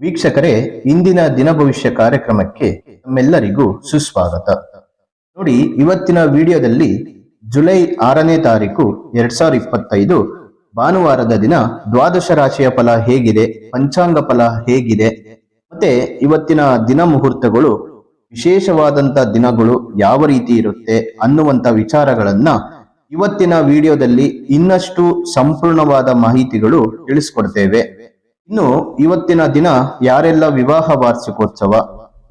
ವೀಕ್ಷಕರೇ, ಇಂದಿನ ದಿನ ಭವಿಷ್ಯ ಕಾರ್ಯಕ್ರಮಕ್ಕೆ ತಮ್ಮೆಲ್ಲರಿಗೂ ಸುಸ್ವಾಗತ. ನೋಡಿ, ಇವತ್ತಿನ ವಿಡಿಯೋದಲ್ಲಿ ಜುಲೈ ಆರನೇ ತಾರೀಕು ಎರಡ್ ಸಾವಿರದ ಇಪ್ಪತ್ತೈದು, ಭಾನುವಾರದ ದಿನ ದ್ವಾದಶ ರಾಶಿಯ ಫಲ ಹೇಗಿದೆ, ಪಂಚಾಂಗ ಫಲ ಹೇಗಿದೆ, ಮತ್ತೆ ಇವತ್ತಿನ ದಿನ ಮುಹೂರ್ತಗಳು, ವಿಶೇಷವಾದಂತ ದಿನಗಳು ಯಾವ ರೀತಿ ಇರುತ್ತೆ ಅನ್ನುವಂತ ವಿಚಾರಗಳನ್ನ ಇವತ್ತಿನ ವಿಡಿಯೋದಲ್ಲಿ ಇನ್ನಷ್ಟು ಸಂಪೂರ್ಣವಾದ ಮಾಹಿತಿಗಳು ತಿಳಿಸ್ಕೊಡ್ತೇವೆ. ಇನ್ನು ಇವತ್ತಿನ ದಿನ ಯಾರೆಲ್ಲ ವಿವಾಹ ವಾರ್ಷಿಕೋತ್ಸವ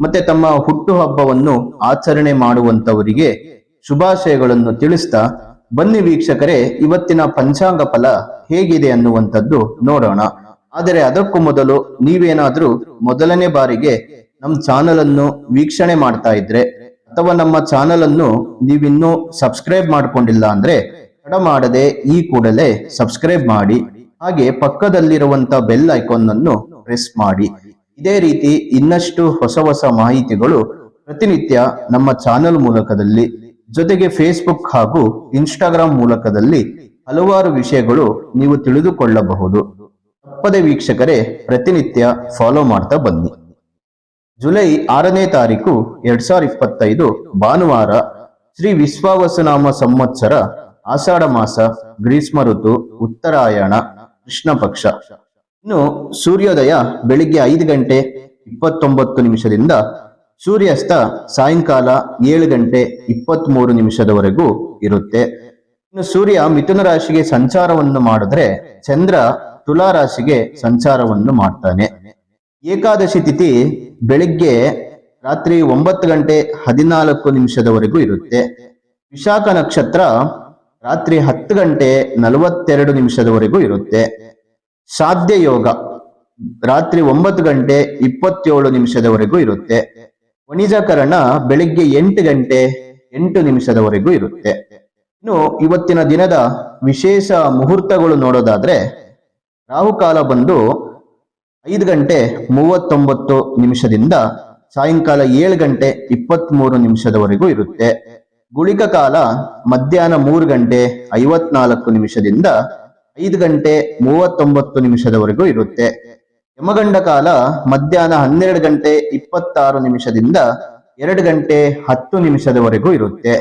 ಮತ್ತೆ ತಮ್ಮ ಹುಟ್ಟುಹಬ್ಬವನ್ನು ಆಚರಣೆ ಮಾಡುವಂತವರಿಗೆ ಶುಭಾಶಯಗಳನ್ನು ತಿಳಿಸ್ತಾ, ಬನ್ನಿ ವೀಕ್ಷಕರೇ, ಇವತ್ತಿನ ಪಂಚಾಂಗ ಫಲ ಹೇಗಿದೆ ಅನ್ನುವಂಥದ್ದು ನೋಡೋಣ. ಆದರೆ ಅದಕ್ಕೂ ಮೊದಲು ನೀವೇನಾದ್ರೂ ಮೊದಲನೇ ಬಾರಿಗೆ ನಮ್ಮ ಚಾನಲ್ ಅನ್ನು ವೀಕ್ಷಣೆ ಮಾಡ್ತಾ ಇದ್ರೆ, ಅಥವಾ ನಮ್ಮ ಚಾನಲ್ ಅನ್ನು ನೀವಿನ್ನೂ ಸಬ್ಸ್ಕ್ರೈಬ್ ಮಾಡ್ಕೊಂಡಿಲ್ಲ ಅಂದ್ರೆ, ತಡ ಮಾಡದೆ ಈ ಕೂಡಲೇ ಸಬ್ಸ್ಕ್ರೈಬ್ ಮಾಡಿ ಹಾಗೆ ಪಕ್ಕದಲ್ಲಿರುವಂತ ಬೆಲ್ ಐಕಾನ್ ಅನ್ನು ಪ್ರೆಸ್ ಮಾಡಿ. ಇದೇ ರೀತಿ ಇನ್ನಷ್ಟು ಹೊಸ ಹೊಸ ಮಾಹಿತಿಗಳು ಪ್ರತಿನಿತ್ಯ ನಮ್ಮ ಚಾನೆಲ್ ಮೂಲಕದಲ್ಲಿ, ಜೊತೆಗೆ ಫೇಸ್ಬುಕ್ ಹಾಗೂ ಇನ್ಸ್ಟಾಗ್ರಾಮ್ ಮೂಲಕದಲ್ಲಿ ಹಲವಾರು ವಿಷಯಗಳು ನೀವು ತಿಳಿದುಕೊಳ್ಳಬಹುದು. ತಪ್ಪದೆ ವೀಕ್ಷಕರೇ, ಪ್ರತಿನಿತ್ಯ ಫಾಲೋ ಮಾಡ್ತಾ ಬನ್ನಿ. ಜುಲೈ ಆರನೇ ತಾರೀಕು ಎರಡ್ ಸಾವಿರದ ಇಪ್ಪತ್ತೈದು ಭಾನುವಾರ ಶ್ರೀ ವಿಶ್ವಾವಸನಾಮ ಸಂವತ್ಸರ ಆಷಾಢ ಮಾಸ, ಗ್ರೀಷ್ಮ ಋತು, ಉತ್ತರಾಯಣ. ಕೃಷ್ಣ ಪಕ್ಷ ಇನ್ನು ಸೂರ್ಯೋದಯ ಬೆಳಿಗ್ಗೆ ಐದು ಗಂಟೆ ಇಪ್ಪತ್ತೊಂಬತ್ತು ನಿಮಿಷದಿಂದ ಸೂರ್ಯಾಸ್ತ ಸಾಯಂಕಾಲ ಏಳು ಗಂಟೆ ಇಪ್ಪತ್ತ್ ಮೂರು ನಿಮಿಷದವರೆಗೂ ಇರುತ್ತೆ. ಇನ್ನು ಸೂರ್ಯ ಮಿಥುನ ರಾಶಿಗೆ ಸಂಚಾರವನ್ನು ಮಾಡಿದ್ರೆ ಚಂದ್ರ ತುಲಾ ರಾಶಿಗೆ ಸಂಚಾರವನ್ನು ಮಾಡ್ತಾನೆ. ಏಕಾದಶಿ ತಿಥಿ ಬೆಳಿಗ್ಗೆ ರಾತ್ರಿ ಒಂಬತ್ತು ಗಂಟೆ ಹದಿನಾಲ್ಕು ನಿಮಿಷದವರೆಗೂ ಇರುತ್ತೆ. ವಿಶಾಖ ನಕ್ಷತ್ರ ರಾತ್ರಿ ಹತ್ತು ಗಂಟೆ ನಲವತ್ತೆರಡು ನಿಮಿಷದವರೆಗೂ ಇರುತ್ತೆ. ಸಾಧ್ಯ ಯೋಗ ರಾತ್ರಿ ಒಂಬತ್ತು ಗಂಟೆ ಇಪ್ಪತ್ತೇಳು ನಿಮಿಷದವರೆಗೂ ಇರುತ್ತೆ. ವಣಿಜಕರಣ ಬೆಳಿಗ್ಗೆ ಎಂಟು ಗಂಟೆ ಎಂಟು ನಿಮಿಷದವರೆಗೂ ಇರುತ್ತೆ. ಇನ್ನು ಇವತ್ತಿನ ದಿನದ ವಿಶೇಷ ಮುಹೂರ್ತಗಳು ನೋಡೋದಾದ್ರೆ ರಾಹುಕಾಲ ಬಂದು ಐದು ಗಂಟೆ ಮೂವತ್ತೊಂಬತ್ತು ನಿಮಿಷದಿಂದ ಸಾಯಂಕಾಲ ಏಳು ಗಂಟೆ ಇಪ್ಪತ್ತ್ ನಿಮಿಷದವರೆಗೂ ಇರುತ್ತೆ. ಗುಳಿಕ ಕಾಲ ಮಧ್ಯಾಹ್ನ ಮೂರು ಗಂಟೆ ಐವತ್ನಾಲ್ಕು ನಿಮಿಷದಿಂದ ಐದು ಗಂಟೆ ಮೂವತ್ತೊಂಬತ್ತು ನಿಮಿಷದವರೆಗೂ ಇರುತ್ತೆ. ಯಮಗಂಡ ಕಾಲ ಮಧ್ಯಾಹ್ನ ಹನ್ನೆರಡು ಗಂಟೆ ಇಪ್ಪತ್ತಾರು ನಿಮಿಷದಿಂದ ಎರಡು ಗಂಟೆ ಹತ್ತು ನಿಮಿಷದವರೆಗೂ ಇರುತ್ತೆ.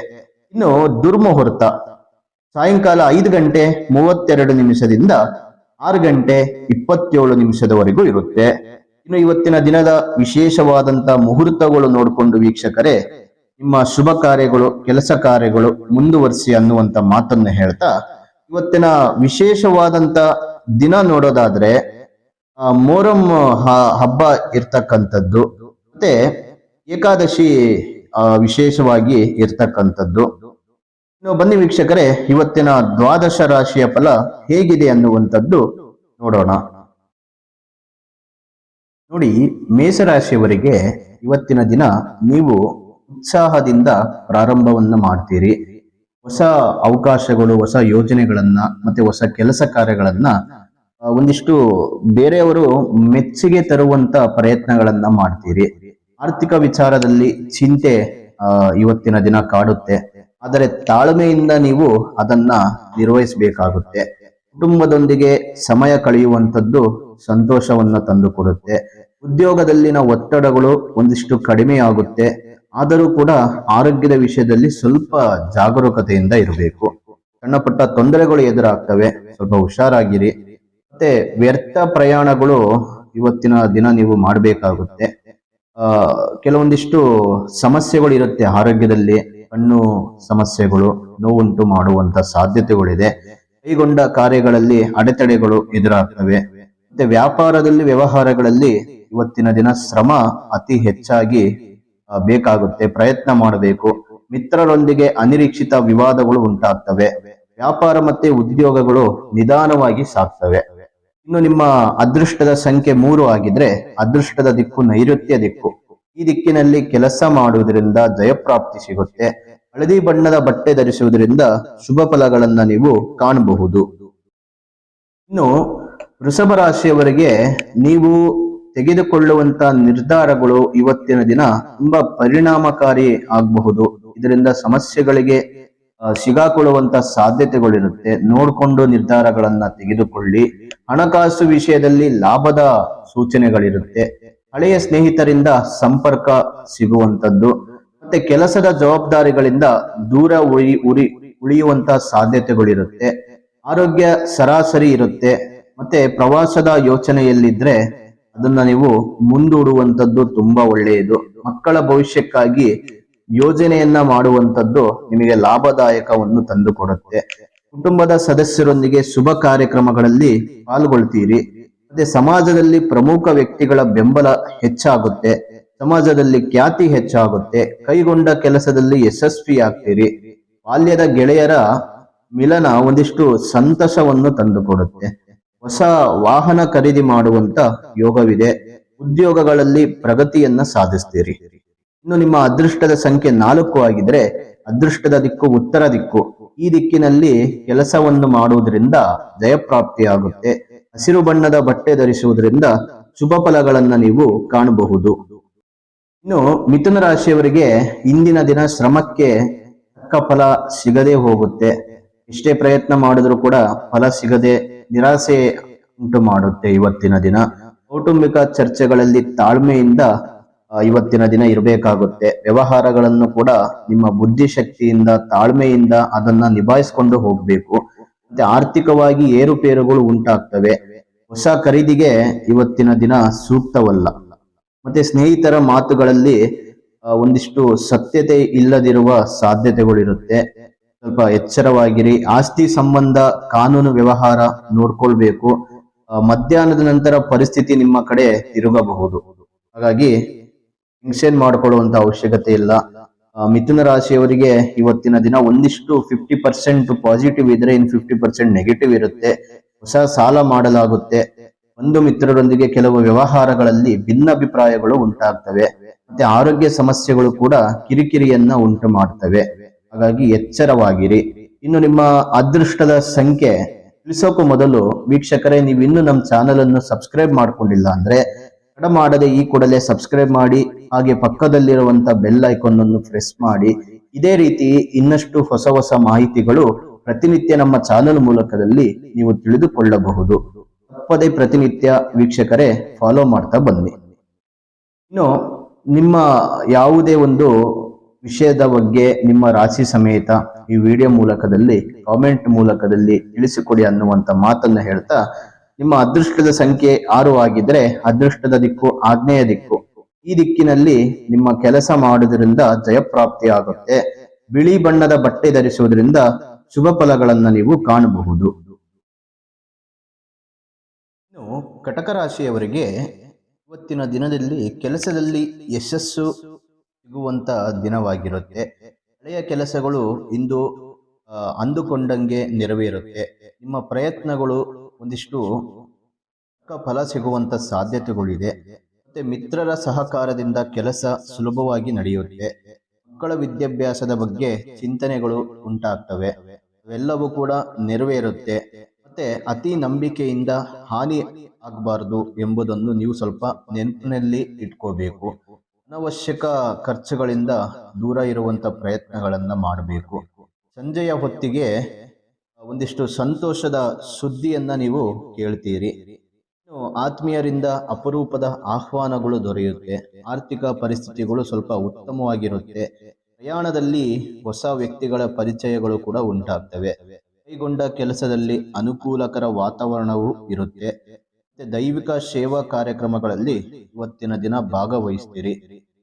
ಇನ್ನು ದುರ್ಮುಹೂರ್ತ ಸಾಯಂಕಾಲ ಐದು ಗಂಟೆ ಮೂವತ್ತೆರಡು ನಿಮಿಷದಿಂದ ಆರು ಗಂಟೆ ಇಪ್ಪತ್ತೇಳು ನಿಮಿಷದವರೆಗೂ ಇರುತ್ತೆ. ಇನ್ನು ಇವತ್ತಿನ ದಿನದ ವಿಶೇಷವಾದಂತಹ ಮುಹೂರ್ತಗಳು ನೋಡಿಕೊಂಡು ವೀಕ್ಷಕರೇ ನಿಮ್ಮ ಶುಭ ಕಾರ್ಯಗಳು, ಕೆಲಸ ಕಾರ್ಯಗಳು ಮುಂದುವರಿಸಿ ಅನ್ನುವಂತ ಮಾತನ್ನು ಹೇಳ್ತಾ, ಇವತ್ತಿನ ವಿಶೇಷವಾದಂತ ದಿನ ನೋಡೋದಾದ್ರೆ ಮೋರಂ ಹಬ್ಬ ಇರ್ತಕ್ಕಂಥದ್ದು, ಮತ್ತೆ ಏಕಾದಶಿ ವಿಶೇಷವಾಗಿ ಇರ್ತಕ್ಕಂಥದ್ದು. ಇನ್ನು ಬನ್ನಿ ವೀಕ್ಷಕರೇ, ಇವತ್ತಿನ ದ್ವಾದಶ ರಾಶಿಯ ಫಲ ಹೇಗಿದೆ ಅನ್ನುವಂಥದ್ದು ನೋಡೋಣ. ನೋಡಿ, ಮೇಷರಾಶಿಯವರಿಗೆ ಇವತ್ತಿನ ದಿನ ನೀವು ಉತ್ಸಾಹದಿಂದ ಪ್ರಾರಂಭವನ್ನು ಮಾಡ್ತೀರಿ. ಹೊಸ ಅವಕಾಶಗಳು, ಹೊಸ ಯೋಜನೆಗಳನ್ನ ಮತ್ತೆ ಹೊಸ ಕೆಲಸ ಕಾರ್ಯಗಳನ್ನ ಒಂದಿಷ್ಟು ಬೇರೆಯವರು ಮೆಚ್ಚುಗೆ ತರುವಂತ ಪ್ರಯತ್ನಗಳನ್ನ ಮಾಡ್ತೀರಿ. ಆರ್ಥಿಕ ವಿಚಾರದಲ್ಲಿ ಚಿಂತೆ ಇವತ್ತಿನ ದಿನ ಕಾಡುತ್ತೆ. ಆದರೆ ತಾಳ್ಮೆಯಿಂದ ನೀವು ಅದನ್ನ ನಿರ್ವಹಿಸಬೇಕಾಗುತ್ತೆ. ಕುಟುಂಬದೊಂದಿಗೆ ಸಮಯ ಕಳೆಯುವಂಥದ್ದು ಸಂತೋಷವನ್ನು ತಂದುಕೊಡುತ್ತೆ. ಉದ್ಯೋಗದಲ್ಲಿನ ಒತ್ತಡಗಳು ಒಂದಿಷ್ಟು ಕಡಿಮೆಯಾಗುತ್ತೆ. ಆದರೂ ಕೂಡ ಆರೋಗ್ಯದ ವಿಷಯದಲ್ಲಿ ಸ್ವಲ್ಪ ಜಾಗರೂಕತೆಯಿಂದ ಇರಬೇಕು. ಸಣ್ಣ ಪುಟ್ಟ ತೊಂದರೆಗಳು ಎದುರಾಗ್ತವೆ. ಸ್ವಲ್ಪ ಹುಷಾರಾಗಿರಿ. ಮತ್ತೆ ವ್ಯರ್ಥ ಪ್ರಯಾಣಗಳು ಇವತ್ತಿನ ದಿನ ನೀವು ಮಾಡಬೇಕಾಗುತ್ತೆ. ಆ, ಕೆಲವೊಂದಿಷ್ಟು ಸಮಸ್ಯೆಗಳು ಇರುತ್ತೆ ಆರೋಗ್ಯದಲ್ಲಿ. ಕಣ್ಣು ಸಮಸ್ಯೆಗಳು, ನೋವುಂಟು ಮಾಡುವಂತ ಸಾಧ್ಯತೆಗಳಿದೆ. ಕೈಗೊಂಡ ಕಾರ್ಯಗಳಲ್ಲಿ ಅಡೆತಡೆಗಳು ಎದುರಾಗ್ತವೆ. ಮತ್ತೆ ವ್ಯಾಪಾರದಲ್ಲಿ, ವ್ಯವಹಾರಗಳಲ್ಲಿ ಇವತ್ತಿನ ದಿನ ಶ್ರಮ ಅತಿ ಹೆಚ್ಚಾಗಿ ಬೇಕಾಗುತ್ತೆ, ಪ್ರಯತ್ನ ಮಾಡಬೇಕು. ಮಿತ್ರರೊಂದಿಗೆ ಅನಿರೀಕ್ಷಿತ ವಿವಾದಗಳು ಉಂಟಾಗ್ತವೆ. ವ್ಯಾಪಾರ ಮತ್ತೆ ಉದ್ಯೋಗಗಳು ನಿಧಾನವಾಗಿ ಸಾಗ್ತವೆ. ಇನ್ನು ನಿಮ್ಮ ಅದೃಷ್ಟದ ಸಂಖ್ಯೆ ಮೂರು ಆಗಿದ್ರೆ ಅದೃಷ್ಟದ ದಿಕ್ಕು, ನೈಋತ್ಯ ದಿಕ್ಕು. ಈ ದಿಕ್ಕಿನಲ್ಲಿ ಕೆಲಸ ಮಾಡುವುದರಿಂದ ಜಯಪ್ರಾಪ್ತಿ ಸಿಗುತ್ತೆ. ಹಳದಿ ಬಣ್ಣದ ಬಟ್ಟೆ ಧರಿಸುವುದರಿಂದ ಶುಭ ಫಲಗಳನ್ನ ನೀವು ಕಾಣಬಹುದು. ಇನ್ನು ವೃಷಭ ರಾಶಿಯವರಿಗೆ ನೀವು ತೆಗೆದುಕೊಳ್ಳುವಂತ ನಿರ್ಧಾರಗಳು ಇವತ್ತಿನ ದಿನ ತುಂಬಾ ಪರಿಣಾಮಕಾರಿ ಆಗಬಹುದು. ಇದರಿಂದ ಸಮಸ್ಯೆಗಳಿಗೆ ಸಿಗಾಕೊಳ್ಳುವಂತ ಸಾಧ್ಯತೆಗಳಿರುತ್ತೆ. ನೋಡಿಕೊಂಡು ನಿರ್ಧಾರಗಳನ್ನ ತೆಗೆದುಕೊಳ್ಳಿ. ಹಣಕಾಸು ವಿಷಯದಲ್ಲಿ ಲಾಭದ ಸೂಚನೆಗಳಿರುತ್ತೆ. ಹಳೆಯ ಸ್ನೇಹಿತರಿಂದ ಸಂಪರ್ಕ ಸಿಗುವಂತದ್ದು, ಮತ್ತೆ ಕೆಲಸದ ಜವಾಬ್ದಾರಿಗಳಿಂದ ದೂರ ಉಳಿ, ಉರಿ, ಉಳಿಯುವಂತ ಸಾಧ್ಯತೆಗಳಿರುತ್ತೆ. ಆರೋಗ್ಯ ಸರಾಸರಿ ಇರುತ್ತೆ. ಮತ್ತೆ ಪ್ರವಾಸದ ಯೋಚನೆಯಲ್ಲಿದ್ರೆ ಅದನ್ನ ನೀವು ಮುಂದೂಡುವಂತದ್ದು ತುಂಬಾ ಒಳ್ಳೆಯದು. ಮಕ್ಕಳ ಭವಿಷ್ಯಕ್ಕಾಗಿ ಯೋಜನೆಯನ್ನ ಮಾಡುವಂತದ್ದು ನಿಮಗೆ ಲಾಭದಾಯಕವನ್ನು ತಂದುಕೊಡುತ್ತೆ. ಕುಟುಂಬದ ಸದಸ್ಯರೊಂದಿಗೆ ಶುಭ ಕಾರ್ಯಕ್ರಮಗಳಲ್ಲಿ ಪಾಲ್ಗೊಳ್ತೀರಿ. ಮತ್ತೆ ಸಮಾಜದಲ್ಲಿ ಪ್ರಮುಖ ವ್ಯಕ್ತಿಗಳ ಬೆಂಬಲ ಹೆಚ್ಚಾಗುತ್ತೆ. ಸಮಾಜದಲ್ಲಿ ಖ್ಯಾತಿ ಹೆಚ್ಚಾಗುತ್ತೆ. ಕೈಗೊಂಡ ಕೆಲಸದಲ್ಲಿ ಯಶಸ್ವಿ ಆಗ್ತೀರಿ ಬಾಲ್ಯದ ಗೆಳೆಯರ ಮಿಲನ ಒಂದಿಷ್ಟು ಸಂತಸವನ್ನು ತಂದುಕೊಡುತ್ತೆ. ಹೊಸ ವಾಹನ ಖರೀದಿ ಮಾಡುವಂತ ಯೋಗವಿದೆ. ಉದ್ಯೋಗಗಳಲ್ಲಿ ಪ್ರಗತಿಯನ್ನ ಸಾಧಿಸ್ತೀರಿ. ಇನ್ನು ನಿಮ್ಮ ಅದೃಷ್ಟದ ಸಂಖ್ಯೆ ನಾಲ್ಕು ಆಗಿದ್ರೆ ಅದೃಷ್ಟದ ದಿಕ್ಕು ಉತ್ತರ ದಿಕ್ಕು. ಈ ದಿಕ್ಕಿನಲ್ಲಿ ಕೆಲಸವನ್ನು ಮಾಡುವುದರಿಂದ ಜಯಪ್ರಾಪ್ತಿಯಾಗುತ್ತೆ. ಹಸಿರು ಬಣ್ಣದ ಬಟ್ಟೆ ಧರಿಸುವುದರಿಂದ ಶುಭ ಫಲಗಳನ್ನ ನೀವು ಕಾಣಬಹುದು. ಇನ್ನು ಮಿಥುನ ರಾಶಿಯವರಿಗೆ ಇಂದಿನ ದಿನ ಶ್ರಮಕ್ಕೆ ತಕ್ಕ ಫಲ ಸಿಗದೆ ಹೋಗುತ್ತೆ. ಎಷ್ಟೇ ಪ್ರಯತ್ನ ಮಾಡಿದ್ರು ಕೂಡ ಫಲ ಸಿಗದೆ ನಿರಾಸೆ ಉಂಟು ಮಾಡುತ್ತೆ ಇವತ್ತಿನ ದಿನ. ಕೌಟುಂಬಿಕ ಚರ್ಚೆಗಳಲ್ಲಿ ತಾಳ್ಮೆಯಿಂದ ಇವತ್ತಿನ ದಿನ ಇರಬೇಕಾಗುತ್ತೆ. ವ್ಯವಹಾರಗಳನ್ನು ಕೂಡ ನಿಮ್ಮ ಬುದ್ಧಿಶಕ್ತಿಯಿಂದ, ತಾಳ್ಮೆಯಿಂದ ಅದನ್ನ ನಿಭಾಯಿಸ್ಕೊಂಡು ಹೋಗ್ಬೇಕು. ಮತ್ತೆ ಆರ್ಥಿಕವಾಗಿ ಏರುಪೇರುಗಳು ಉಂಟಾಗ್ತವೆ. ಹೊಸ ಖರೀದಿಗೆ ಇವತ್ತಿನ ದಿನ ಸೂಕ್ತವಲ್ಲ. ಮತ್ತೆ ಸ್ನೇಹಿತರ ಮಾತುಗಳಲ್ಲಿ ಒಂದಿಷ್ಟು ಸತ್ಯತೆ ಇಲ್ಲದಿರುವ ಸಾಧ್ಯತೆಗಳಿರುತ್ತೆ. ಸ್ವಲ್ಪ ಎಚ್ಚರವಾಗಿರಿ. ಆಸ್ತಿ ಸಂಬಂಧ ಕಾನೂನು ವ್ಯವಹಾರ ನೋಡ್ಕೊಳ್ಬೇಕು. ಮಧ್ಯಾಹ್ನದ ನಂತರ ಪರಿಸ್ಥಿತಿ ನಿಮ್ಮ ಕಡೆ ತಿರುಗಬಹುದು. ಹಾಗಾಗಿ ಟೆನ್ಷನ್ ಮಾಡ್ಕೊಳ್ಳುವಂತ ಅವಶ್ಯಕತೆ ಇಲ್ಲ. ಮಿಥುನ ರಾಶಿಯವರಿಗೆ ಇವತ್ತಿನ ದಿನ ಒಂದಿಷ್ಟು ಫಿಫ್ಟಿ ಪರ್ಸೆಂಟ್ ಪಾಸಿಟಿವ್ ಇದ್ರೆ ಇನ್ ಫಿಫ್ಟಿ ಪರ್ಸೆಂಟ್ ನೆಗೆಟಿವ್ ಇರುತ್ತೆ. ಹೊಸ ಸಾಲ ಮಾಡಲಾಗುತ್ತೆ. ಒಂದು ಮಿತ್ರರೊಂದಿಗೆ ಕೆಲವು ವ್ಯವಹಾರಗಳಲ್ಲಿ ಭಿನ್ನಾಭಿಪ್ರಾಯಗಳು ಉಂಟಾಗ್ತವೆ. ಮತ್ತೆ ಆರೋಗ್ಯ ಸಮಸ್ಯೆಗಳು ಕೂಡ ಕಿರಿಕಿರಿಯನ್ನ ಉಂಟು ಮಾಡ್ತವೆ ಹಾಗಾಗಿ ಎಚ್ಚರವಾಗಿರಿ. ಇನ್ನು ನಿಮ್ಮ ಅದೃಷ್ಟದ ಸಂಖ್ಯೆ ತಿಳಿಸೋಕು ಮೊದಲು ವೀಕ್ಷಕರೇ ನೀವು ಇನ್ನು ನಮ್ಮ ಚಾನೆಲ್ ಅನ್ನು ಸಬ್ಸ್ಕ್ರೈಬ್ ಮಾಡ್ಕೊಂಡಿಲ್ಲ ಅಂದ್ರೆ ತಡ ಮಾಡದೆ ಈ ಕೂಡಲೇ ಸಬ್ಸ್ಕ್ರೈಬ್ ಮಾಡಿ, ಹಾಗೆ ಪಕ್ಕದಲ್ಲಿರುವಂತ ಬೆಲ್ ಐಕಾನ್ ಅನ್ನು ಪ್ರೆಸ್ ಮಾಡಿ. ಇದೇ ರೀತಿ ಇನ್ನಷ್ಟು ಹೊಸ ಹೊಸ ಮಾಹಿತಿಗಳು ಪ್ರತಿನಿತ್ಯ ನಮ್ಮ ಚಾನೆಲ್ ಮೂಲಕದಲ್ಲಿ ನೀವು ತಿಳಿದುಕೊಳ್ಳಬಹುದು. ತಪ್ಪದೇ ಪ್ರತಿನಿತ್ಯ ವೀಕ್ಷಕರೇ ಫಾಲೋ ಮಾಡ್ತಾ ಬನ್ನಿ. ಇನ್ನು ನಿಮ್ಮ ಯಾವುದೇ ಒಂದು ವಿಷಯದ ಬಗ್ಗೆ ನಿಮ್ಮ ರಾಶಿ ಸಮೇತ ಈ ವಿಡಿಯೋ ಮೂಲಕದಲ್ಲಿ ಕಾಮೆಂಟ್ ಮೂಲಕದಲ್ಲಿ ತಿಳಿಸಿಕೊಡಿ ಅನ್ನುವಂತ ಮಾತನ್ನ ಹೇಳ್ತಾ, ನಿಮ್ಮ ಅದೃಷ್ಟದ ಸಂಖ್ಯೆ ಆರು ಆಗಿದ್ರೆ ಅದೃಷ್ಟದ ದಿಕ್ಕು ಆಗ್ನೇಯ ದಿಕ್ಕು. ಈ ದಿಕ್ಕಿನಲ್ಲಿ ನಿಮ್ಮ ಕೆಲಸ ಮಾಡುವುದರಿಂದ ಜಯಪ್ರಾಪ್ತಿ ಆಗುತ್ತೆ. ಬಿಳಿ ಬಣ್ಣದ ಬಟ್ಟೆ ಧರಿಸುವುದರಿಂದ ಶುಭ ಫಲಗಳನ್ನು ನೀವು ಕಾಣಬಹುದು. ಇನ್ನು ಕಟಕ ರಾಶಿಯವರಿಗೆ ಇವತ್ತಿನ ದಿನದಲ್ಲಿ ಕೆಲಸದಲ್ಲಿ ಯಶಸ್ಸು ಸಿಗುವಂತ ದಿನವಾಗಿರುತ್ತೆ. ಹಳೆಯ ಕೆಲಸಗಳು ಇಂದು ಅಂದುಕೊಂಡಂಗೆ ನೆರವೇರುತ್ತೆ. ನಿಮ್ಮ ಪ್ರಯತ್ನಗಳು ಒಂದಿಷ್ಟು ಫಲ ಸಿಗುವಂತ ಸಾಧ್ಯತೆಗಳಿದೆ. ಮತ್ತೆ ಮಿತ್ರರ ಸಹಕಾರದಿಂದ ಕೆಲಸ ಸುಲಭವಾಗಿ ನಡೆಯುತ್ತೆ. ಮಕ್ಕಳ ವಿದ್ಯಾಭ್ಯಾಸದ ಬಗ್ಗೆ ಚಿಂತನೆಗಳು ಉಂಟಾಗ್ತವೆ. ಅವೆಲ್ಲವೂ ಕೂಡ ನೆರವೇರುತ್ತೆ. ಮತ್ತೆ ಅತಿ ನಂಬಿಕೆಯಿಂದ ಹಾನಿ ಆಗಬಾರದು ಎಂಬುದನ್ನು ನೀವು ಸ್ವಲ್ಪ ನೆನಪಿನಲ್ಲಿ ಇಟ್ಕೋಬೇಕು. ಅನವಶ್ಯಕ ಖರ್ಚುಗಳಿಂದ ದೂರ ಇರುವಂತ ಪ್ರಯತ್ನಗಳನ್ನು ಮಾಡಬೇಕು. ಸಂಜೆಯ ಹೊತ್ತಿಗೆ ಒಂದಿಷ್ಟು ಸಂತೋಷದ ಸುದ್ದಿಯನ್ನು ನೀವು ಕೇಳ್ತೀರಿ. ಆತ್ಮೀಯರಿಂದ ಅಪರೂಪದ ಆಹ್ವಾನಗಳು ದೊರೆಯುತ್ತೆ. ಆರ್ಥಿಕ ಪರಿಸ್ಥಿತಿಗಳು ಸ್ವಲ್ಪ ಉತ್ತಮವಾಗಿರುತ್ತೆ. ಪ್ರಯಾಣದಲ್ಲಿ ಹೊಸ ವ್ಯಕ್ತಿಗಳ ಪರಿಚಯಗಳು ಕೂಡ ಉಂಟಾಗ್ತವೆ. ಕೈಗೊಂಡ ಕೆಲಸದಲ್ಲಿ ಅನುಕೂಲಕರ ವಾತಾವರಣವೂ ಇರುತ್ತೆ. ದೈವಿಕ ಸೇವಾ ಕಾರ್ಯಕ್ರಮಗಳಲ್ಲಿ ಇವತ್ತಿನ ದಿನ ಭಾಗವಹಿಸ್ತೀರಿ.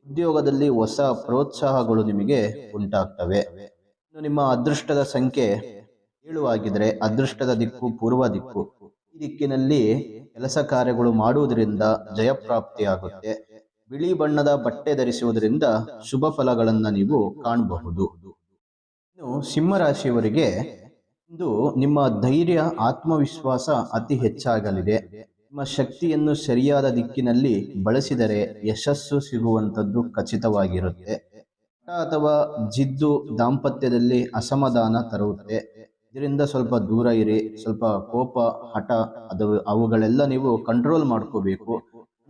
ಉದ್ಯೋಗದಲ್ಲಿ ಹೊಸ ಪ್ರೋತ್ಸಾಹಗಳು ನಿಮಗೆ ಉಂಟಾಗ್ತವೆ. ನಿಮ್ಮ ಅದೃಷ್ಟದ ಸಂಖ್ಯೆ ಏಳು ಆಗಿದ್ರೆ ಅದೃಷ್ಟದ ದಿಕ್ಕು ಪೂರ್ವ ದಿಕ್ಕು ಈ ದಿಕ್ಕಿನಲ್ಲಿ ಕೆಲಸ ಕಾರ್ಯಗಳು ಮಾಡುವುದರಿಂದ ಜಯಪ್ರಾಪ್ತಿಯಾಗುತ್ತೆ. ಬಿಳಿ ಬಣ್ಣದ ಬಟ್ಟೆ ಧರಿಸುವುದರಿಂದ ಶುಭ ಫಲಗಳನ್ನ ನೀವು ಕಾಣಬಹುದು. ಇನ್ನು ಸಿಂಹರಾಶಿಯವರಿಗೆ ಇಂದು ನಿಮ್ಮ ಧೈರ್ಯ, ಆತ್ಮವಿಶ್ವಾಸ ಅತಿ ಹೆಚ್ಚಾಗಲಿದೆ. ನಿಮ್ಮ ಶಕ್ತಿಯನ್ನು ಸರಿಯಾದ ದಿಕ್ಕಿನಲ್ಲಿ ಬಳಸಿದರೆ ಯಶಸ್ಸು ಸಿಗುವಂಥದ್ದು ಖಚಿತವಾಗಿರುತ್ತೆ. ಅಥವಾ ಜಿದ್ದು ದಾಂಪತ್ಯದಲ್ಲಿ ಅಸಮಾಧಾನ ತರುತ್ತೆ ಇದರಿಂದ ಸ್ವಲ್ಪ ದೂರ ಇರಿ, ಸ್ವಲ್ಪ ಕೋಪ, ಹಠ, ಅದು ಅವುಗಳೆಲ್ಲ ನೀವು ಕಂಟ್ರೋಲ್ ಮಾಡ್ಕೋಬೇಕು.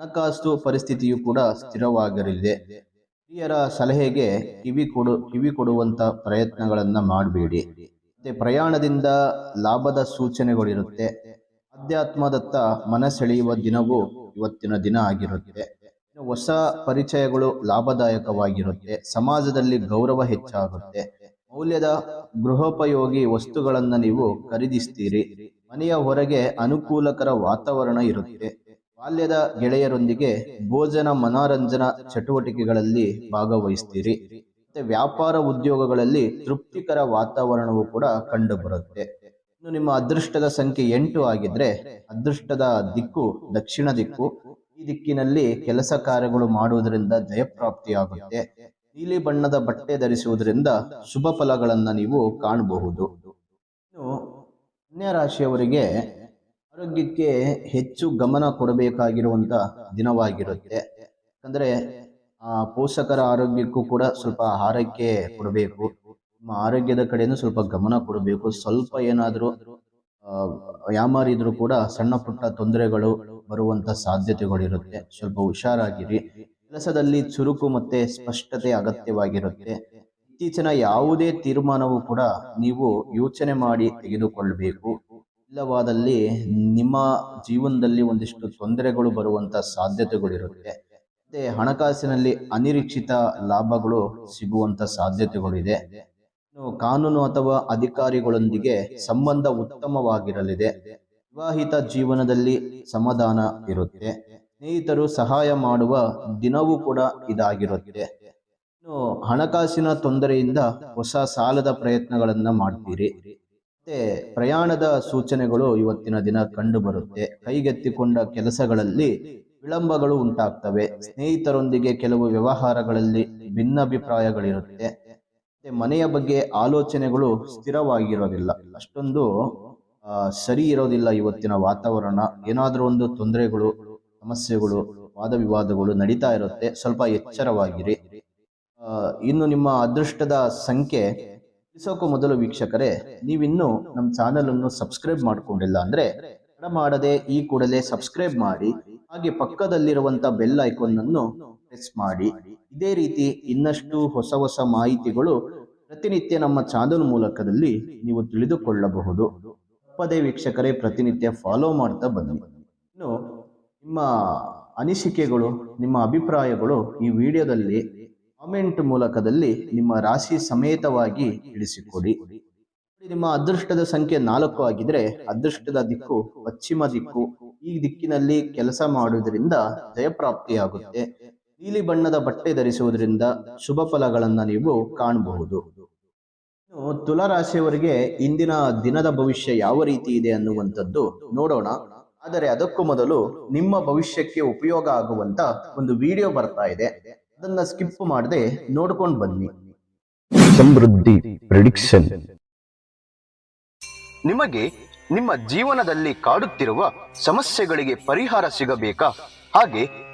ಹಣಕಾಸು ಪರಿಸ್ಥಿತಿಯು ಕೂಡ ಸ್ಥಿರವಾಗಿರಲಿದೆ. ಹಿರಿಯರ ಸಲಹೆಗೆ ಕಿವಿ ಕೊಡು, ಕಿವಿ ಕೊಡುವಂಥ ಪ್ರಯತ್ನಗಳನ್ನು ಮಾಡಬೇಡಿ. ಮತ್ತೆ ಪ್ರಯಾಣದಿಂದ ಲಾಭದ ಸೂಚನೆಗಳಿರುತ್ತೆ. ಅಧ್ಯಾತ್ಮದತ್ತ ಮನಸೆಳೆಯುವ ದಿನವೂ ಇವತ್ತಿನ ದಿನ ಆಗಿರುತ್ತೆ. ಹೊಸ ಪರಿಚಯಗಳು ಲಾಭದಾಯಕವಾಗಿರುತ್ತೆ. ಸಮಾಜದಲ್ಲಿ ಗೌರವ ಹೆಚ್ಚಾಗುತ್ತೆ. ಮೌಲ್ಯದ ಗೃಹೋಪಯೋಗಿ ವಸ್ತುಗಳನ್ನು ನೀವು ಖರೀದಿಸ್ತೀರಿ. ಮನೆಯ ಹೊರಗೆ ಅನುಕೂಲಕರ ವಾತಾವರಣ ಇರುತ್ತೆ. ಬಾಲ್ಯದ ಗೆಳೆಯರೊಂದಿಗೆ ಭೋಜನ ಮನೋರಂಜನಾ ಚಟುವಟಿಕೆಗಳಲ್ಲಿ ಭಾಗವಹಿಸ್ತೀರಿ. ಮತ್ತೆ ವ್ಯಾಪಾರ ಉದ್ಯೋಗಗಳಲ್ಲಿ ತೃಪ್ತಿಕರ ವಾತಾವರಣವು ಕೂಡ ಕಂಡು ಬರುತ್ತೆ ಇನ್ನು ನಿಮ್ಮ ಅದೃಷ್ಟದ ಸಂಖ್ಯೆ ಎಂಟು ಆಗಿದ್ರೆ ಅದೃಷ್ಟದ ದಿಕ್ಕು, ದಕ್ಷಿಣ ದಿಕ್ಕು, ಈ ದಿಕ್ಕಿನಲ್ಲಿ ಕೆಲಸ ಕಾರ್ಯಗಳು ಮಾಡುವುದರಿಂದ ಜಯಪ್ರಾಪ್ತಿಯಾಗುತ್ತೆ. ನೀಲಿ ಬಣ್ಣದ ಬಟ್ಟೆ ಧರಿಸುವುದರಿಂದ ಶುಭ ಫಲಗಳನ್ನ ನೀವು ಕಾಣಬಹುದು. ಇನ್ನು ಕನ್ಯಾ ರಾಶಿಯವರಿಗೆ ಆರೋಗ್ಯಕ್ಕೆ ಹೆಚ್ಚು ಗಮನ ಕೊಡಬೇಕಾಗಿರುವಂತ ದಿನವಾಗಿರುತ್ತೆ. ಯಾಕಂದ್ರೆ ಪೋಷಕರ ಆರೋಗ್ಯಕ್ಕೂ ಕೂಡ ಸ್ವಲ್ಪ ಆರೈಕೆ ಕೊಡಬೇಕು. ನಿಮ್ಮ ಆರೋಗ್ಯದ ಕಡೆಯೂ ಸ್ವಲ್ಪ ಗಮನ ಕೊಡಬೇಕು. ಸ್ವಲ್ಪ ಏನಾದರೂ ಯಾಮಾರಿದ್ರು ಕೂಡ ಸಣ್ಣ ಪುಟ್ಟ ತೊಂದರೆಗಳು ಬರುವಂತ ಸಾಧ್ಯತೆಗಳಿರುತ್ತೆ. ಸ್ವಲ್ಪ ಹುಷಾರಾಗಿರಿ. ಕೆಲಸದಲ್ಲಿ ಚುರುಕು ಮತ್ತೆ ಸ್ಪಷ್ಟತೆ ಅಗತ್ಯವಾಗಿರುತ್ತೆ. ಇತ್ತೀಚಿನ ಯಾವುದೇ ತೀರ್ಮಾನವೂ ಕೂಡ ನೀವು ಯೋಚನೆ ಮಾಡಿ ತೆಗೆದುಕೊಳ್ಳಬೇಕು ಇಲ್ಲವಾದಲ್ಲಿ ನಿಮ್ಮ ಜೀವನದಲ್ಲಿ ಒಂದಿಷ್ಟು ತೊಂದರೆಗಳು ಬರುವಂತ ಸಾಧ್ಯತೆಗಳಿರುತ್ತೆ. ಮತ್ತೆ ಹಣಕಾಸಿನಲ್ಲಿ ಅನಿರೀಕ್ಷಿತ ಲಾಭಗಳು ಸಿಗುವಂತ ಸಾಧ್ಯತೆಗಳಿದೆ. ಕಾನೂನು ಅಥವಾ ಅಧಿಕಾರಿಗಳೊಂದಿಗೆ ಸಂಬಂಧ ಉತ್ತಮವಾಗಿರಲಿದೆ. ವಿವಾಹಿತ ಜೀವನದಲ್ಲಿ ಸಮಾಧಾನ ಇರುತ್ತೆ. ಸ್ನೇಹಿತರು ಸಹಾಯ ಮಾಡುವ ದಿನವೂ ಕೂಡ ಇದಾಗಿರುತ್ತೆ. ಇನ್ನು ಹಣಕಾಸಿನ ತೊಂದರೆಯಿಂದ ಹೊಸ ಸಾಲದ ಪ್ರಯತ್ನಗಳನ್ನ ಮಾಡ್ತೀರಿ. ಮತ್ತೆ ಪ್ರಯಾಣದ ಸೂಚನೆಗಳು ಇವತ್ತಿನ ದಿನ ಕಂಡು ಬರುತ್ತೆ ಕೈಗೆತ್ತಿಕೊಂಡ ಕೆಲಸಗಳಲ್ಲಿ ವಿಳಂಬಗಳು ಉಂಟಾಗ್ತವೆ. ಸ್ನೇಹಿತರೊಂದಿಗೆ ಕೆಲವು ವ್ಯವಹಾರಗಳಲ್ಲಿ ಭಿನ್ನಾಭಿಪ್ರಾಯಗಳಿರುತ್ತೆ. ಮನೆಯ ಬಗ್ಗೆ ಆಲೋಚನೆಗಳು ಸ್ಥಿರವಾಗಿರೋದಿಲ್ಲ. ಅಷ್ಟೊಂದು ಸರಿ ಇರೋದಿಲ್ಲ ಇವತ್ತಿನ ವಾತಾವರಣ. ಏನಾದರೂ ಒಂದು ತೊಂದರೆಗಳು, ಸಮಸ್ಯೆಗಳು ವಾದ ವಿವಾದಗಳು ನಡೀತಾ ಇರುತ್ತೆ. ಸ್ವಲ್ಪ ಎಚ್ಚರವಾಗಿರಿ. ಇನ್ನು ನಿಮ್ಮ ಅದೃಷ್ಟದ ಸಂಖ್ಯೆ ತಿಳಿಸೋಕು ಮೊದಲು ವೀಕ್ಷಕರೇ, ನೀವಿನ್ನು ನಮ್ಮ ಚಾನೆಲ್ ಅನ್ನು ಸಬ್ಸ್ಕ್ರೈಬ್ ಮಾಡ್ಕೊಂಡಿಲ್ಲ ಅಂದ್ರೆ ಮಾಡದೆ ಈ ಕೂಡಲೇ ಸಬ್ಸ್ಕ್ರೈಬ್ ಮಾಡಿ, ಹಾಗೆ ಪಕ್ಕದಲ್ಲಿರುವಂತ ಬೆಲ್ ಐಕಾನ್ ಅನ್ನು ಪ್ರೆಸ್ ಮಾಡಿ, ಇದೇ ರೀತಿ ಇನ್ನಷ್ಟು ಹೊಸ ಹೊಸ ಮಾಹಿತಿಗಳು ಪ್ರತಿನಿತ್ಯ ನಮ್ಮ ಚಾನಲ್ ಮೂಲಕದಲ್ಲಿ ನೀವು ತಿಳಿದುಕೊಳ್ಳಬಹುದು. ಪದೇ ವೀಕ್ಷಕರೇ, ಪ್ರತಿನಿತ್ಯ ಫಾಲೋ ಮಾಡ್ತಾ ಬನ್ನಿ. ಇನ್ನು ನಿಮ್ಮ ಅನಿಸಿಕೆಗಳು, ನಿಮ್ಮ ಅಭಿಪ್ರಾಯಗಳು ಈ ವಿಡಿಯೋದಲ್ಲಿ ಕಾಮೆಂಟ್ ಮೂಲಕದಲ್ಲಿ ನಿಮ್ಮ ರಾಶಿ ಸಮೇತವಾಗಿ ಇಳಿಸಿಕೊಡಿ ನಿಮ್ಮ ಅದೃಷ್ಟದ ಸಂಖ್ಯೆ ನಾಲ್ಕು ಆಗಿದ್ರೆ ಅದೃಷ್ಟದ ದಿಕ್ಕು, ಪಶ್ಚಿಮ ದಿಕ್ಕು, ಈ ದಿಕ್ಕಿನಲ್ಲಿ ಕೆಲಸ ಮಾಡುವುದರಿಂದ ಜಯಪ್ರಾಪ್ತಿಯಾಗುತ್ತೆ. ನೀಲಿ ಬಣ್ಣದ ಬಟ್ಟೆ ಧರಿಸುವುದರಿಂದ ಶುಭ ಫಲಗಳನ್ನು ನೀವು ಕಾಣಬಹುದು. ತುಲಾರಾಶಿಯವರಿಗೆ ಇಂದಿನ ದಿನದ ಭವಿಷ್ಯ ಯಾವ ರೀತಿ ಇದೆ ಅನ್ನುವಂಥದ್ದು ನೋಡೋಣ. ಆದರೆ ಅದಕ್ಕೂ ಮೊದಲು ನಿಮ್ಮ ಭವಿಷ್ಯಕ್ಕೆ ಉಪಯೋಗ ಆಗುವಂತ ಒಂದು ವಿಡಿಯೋ ಬರ್ತಾ ಇದೆ. ಅದನ್ನ ಸ್ಕಿಪ್ ಮಾಡದೆ ನೋಡ್ಕೊಂಡು ಬನ್ನಿ. ಸಮೃದ್ಧಿ ಪ್ರಿಡಿಕ್ಷನ್. ನಿಮಗೆ ನಿಮ್ಮ ಜೀವನದಲ್ಲಿ ಕಾಡುತ್ತಿರುವ ಸಮಸ್ಯೆಗಳಿಗೆ ಪರಿಹಾರ ಸಿಗಬೇಕಾ? ಹಾಗೆ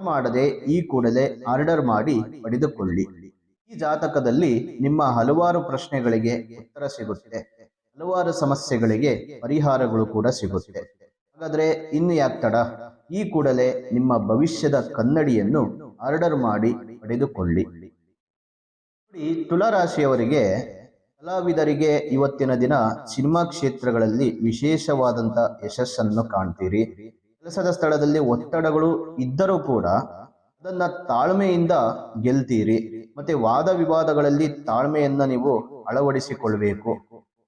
ಮಾಡದೆ ಈ ಕೂಡಲೇ ಆರ್ಡರ್ ಮಾಡಿ ಪಡೆದುಕೊಳ್ಳಿ. ಈ ಜಾತಕದಲ್ಲಿ ನಿಮ್ಮ ಹಲವಾರು ಪ್ರಶ್ನೆಗಳಿಗೆ ಉತ್ತರ ಸಿಗುತ್ತೆ. ಹಲವಾರು ಸಮಸ್ಯೆಗಳಿಗೆ ಪರಿಹಾರಗಳು ಕೂಡ ಸಿಗುತ್ತೆ. ಹಾಗಾದ್ರೆ ಇನ್ನು ಯಾಕೆ ತಡ? ಈ ಕೂಡಲೇ ನಿಮ್ಮ ಭವಿಷ್ಯದ ಕನ್ನಡಿಯನ್ನು ಆರ್ಡರ್ ಮಾಡಿ ಪಡೆದುಕೊಳ್ಳಿ. ನೋಡಿ ತುಲಾರಾಶಿಯವರಿಗೆ ಕಲಾವಿದರಿಗೆ ಇವತ್ತಿನ ದಿನ ಸಿನಿಮಾ ಕ್ಷೇತ್ರಗಳಲ್ಲಿ ವಿಶೇಷವಾದಂತ ಯಶಸ್ಸನ್ನು ಕಾಣ್ತೀರಿ. ಕೆಲಸದ ಸ್ಥಳದಲ್ಲಿ ಒತ್ತಡಗಳು ಇದ್ದರೂ ಕೂಡ ಅದನ್ನ ತಾಳ್ಮೆಯಿಂದ ಗೆಲ್ತೀರಿ. ಮತ್ತೆ ವಾದ ವಿವಾದಗಳಲ್ಲಿ ತಾಳ್ಮೆಯನ್ನ ನೀವು ಅಳವಡಿಸಿಕೊಳ್ಬೇಕು.